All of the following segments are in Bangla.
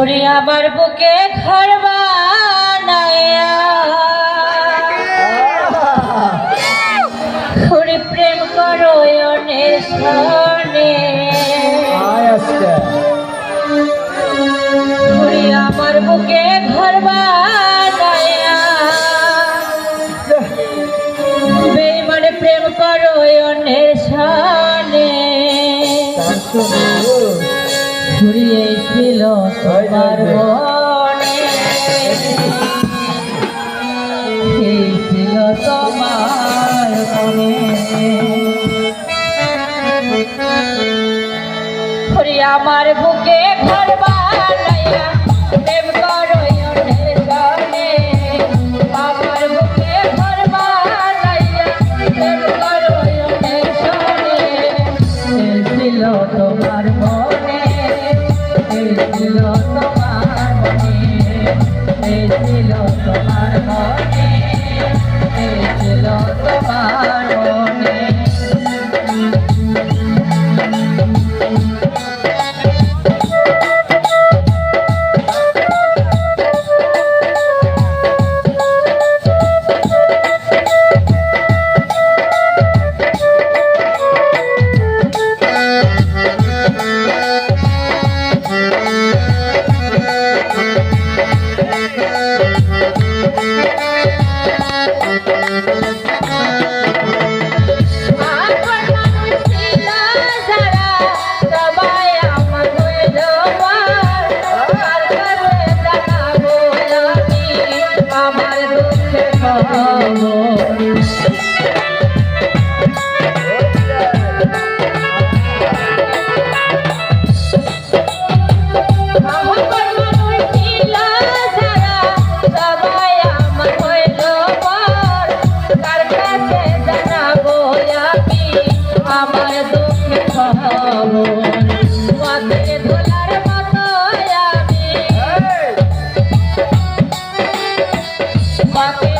ধরে আবার বুকে ঘর বানায়া। ধরে প্রেম করো ধরে আমার বুকে ঘর বানায়া। বেমানে প্রেম করো অনেশনে ঘুরিয়ে ছিল তোমার বনে। সেই ছিল তোমার মনে আমার বুকে ঘর বানাইয়া Bye.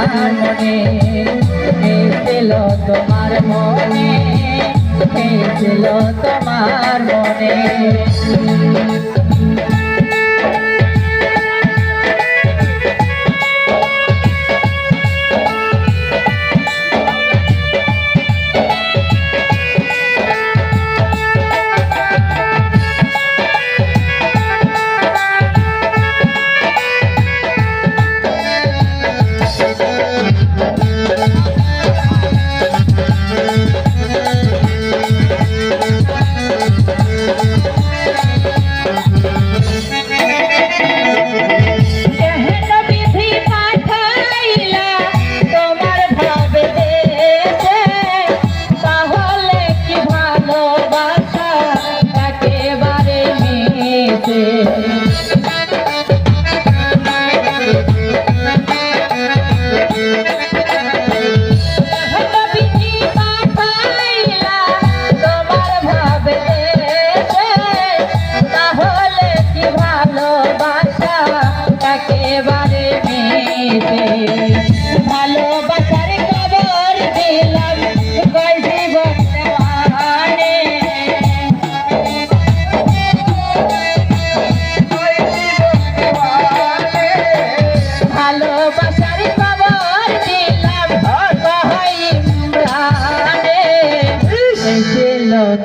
মনে এসেল তোমার মনে এসেল তোমার মনে?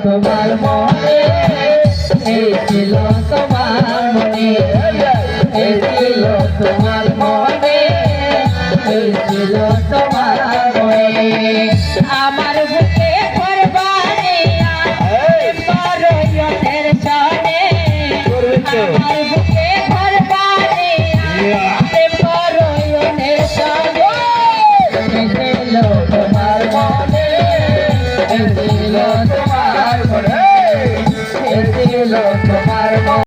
তোমার মনে এসেছিল তোমার মনে এসেছিল তোমার মনে এসেছিল তোমার মনে। আমার বুকে